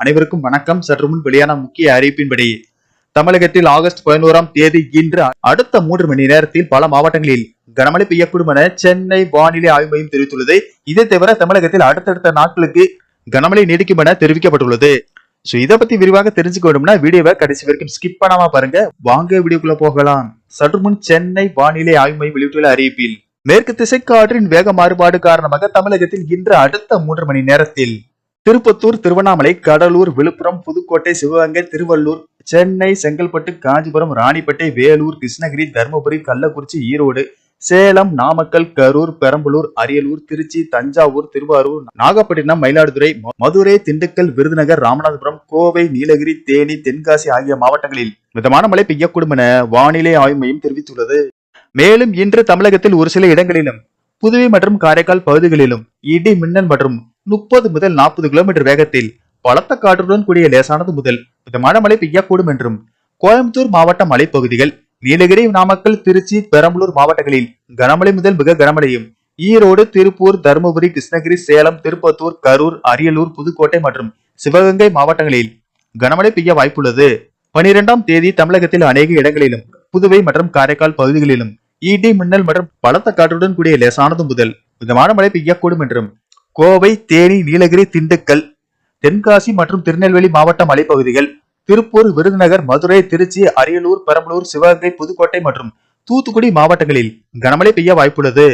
அனைவருக்கும் வணக்கம். சற்று முன் வெளியான முக்கிய அறிவிப்பின்படி தமிழகத்தில் ஆகஸ்ட் பதினோராம் தேதி இன்று அடுத்த மூன்று மணி நேரத்தில் பல மாவட்டங்களில் கனமழை பெய்யக்கூடும் என சென்னை வானிலை ஆய்வு மையம் தெரிவித்துள்ளது. இதை தவிர தமிழகத்தில் அடுத்தடுத்த நாட்களுக்கு கனமழை நீடிக்கும் என தெரிவிக்கப்பட்டுள்ளது. சோ இதை பத்தி விரிவாக தெரிஞ்சுக்க வேண்டும்னா வீடியோவை கடைசி வரைக்கும் ஸ்கிப் பண்ணாம பாருங்க. வாங்க வீடியோக்குள்ள போகலாம். சற்று முன் சென்னை வானிலை ஆய்வு மையம் வெளியிட்டுள்ள அறிவிப்பில் மேற்கு திசை காற்றின் வேக மாறுபாடு காரணமாக தமிழகத்தில் இன்று அடுத்த மூன்று மணி நேரத்தில் திருப்பத்தூர் திருவண்ணாமலை கடலூர் விழுப்புரம் புதுக்கோட்டை சிவகங்கை திருவள்ளூர் சென்னை செங்கல்பட்டு காஞ்சிபுரம் ராணிப்பேட்டை வேலூர் கிருஷ்ணகிரி தருமபுரி கள்ளக்குறிச்சி ஈரோடு சேலம் நாமக்கல் கரூர் பெரம்பலூர் அரியலூர் திருச்சி தஞ்சாவூர் திருவாரூர் நாகப்பட்டினம் மயிலாடுதுறை மதுரை திண்டுக்கல் விருதுநகர் ராமநாதபுரம் கோவை நீலகிரி தேனி தென்காசி ஆகிய மாவட்டங்களில் மிதமான மழை பெய்யக்கூடும் என வானிலை ஆய்வு மையம் தெரிவித்துள்ளது. மேலும் இன்று தமிழகத்தில் ஒரு சில இடங்களிலும் புதுவை மற்றும் காரைக்கால் பகுதிகளிலும் இடி மின்னல் மற்றும் முப்பது முதல் நாற்பது கிலோமீட்டர் வேகத்தில் பலத்த காற்றுடன் கூடிய லேசானது முதல் மிதமான மழை பெய்யக்கூடும் என்றும் கோயம்புத்தூர் மாவட்ட மலைப்பகுதிகள் நீலகிரி நாமக்கல் திருச்சி பெரம்பலூர் மாவட்டங்களில் கனமழை முதல் மிக கனமழையும் ஈரோடு திருப்பூர் தருமபுரி கிருஷ்ணகிரி சேலம் திருப்பத்தூர் கரூர் அரியலூர் புதுக்கோட்டை மற்றும் சிவகங்கை மாவட்டங்களில் கனமழை பெய்ய வாய்ப்புள்ளது. பனிரெண்டாம் தேதி தமிழகத்தில் அநேக இடங்களிலும் புதுவை மற்றும் காரைக்கால் பகுதிகளிலும் இடி மின்னல் மற்றும் பலத்த காற்றுடன் கூடிய லேசானது முதல். மிதமான மழை பெய்யக்கூடும் என்றும். கோவை தேனி நீலகிரி திண்டுக்கல் தென்காசி மற்றும் திருநெல்வேலி மாவட்ட மலைப்பகுதிகள் திருப்பூர் விருதுநகர் மதுரை திருச்சி அரியலூர் பெரம்பலூர் சிவகங்கை புதுக்கோட்டை மற்றும் தூத்துக்குடி மாவட்டங்களில் கனமழை பெய்ய வாய்ப்புள்ளது.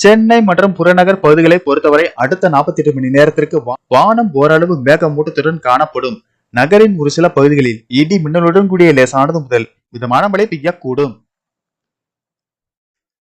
சென்னை மற்றும் புறநகர் பகுதிகளை பொறுத்தவரை அடுத்த 48 மணி நேரத்திற்கு வானம் ஓரளவு மேகமூட்டத்துடன் காணப்படும். நகரின் ஒரு சில பகுதிகளில் இடி மின்னலுடன் கூடிய லேசானது முதல். மிதமான மழை பெய்யக்கூடும்.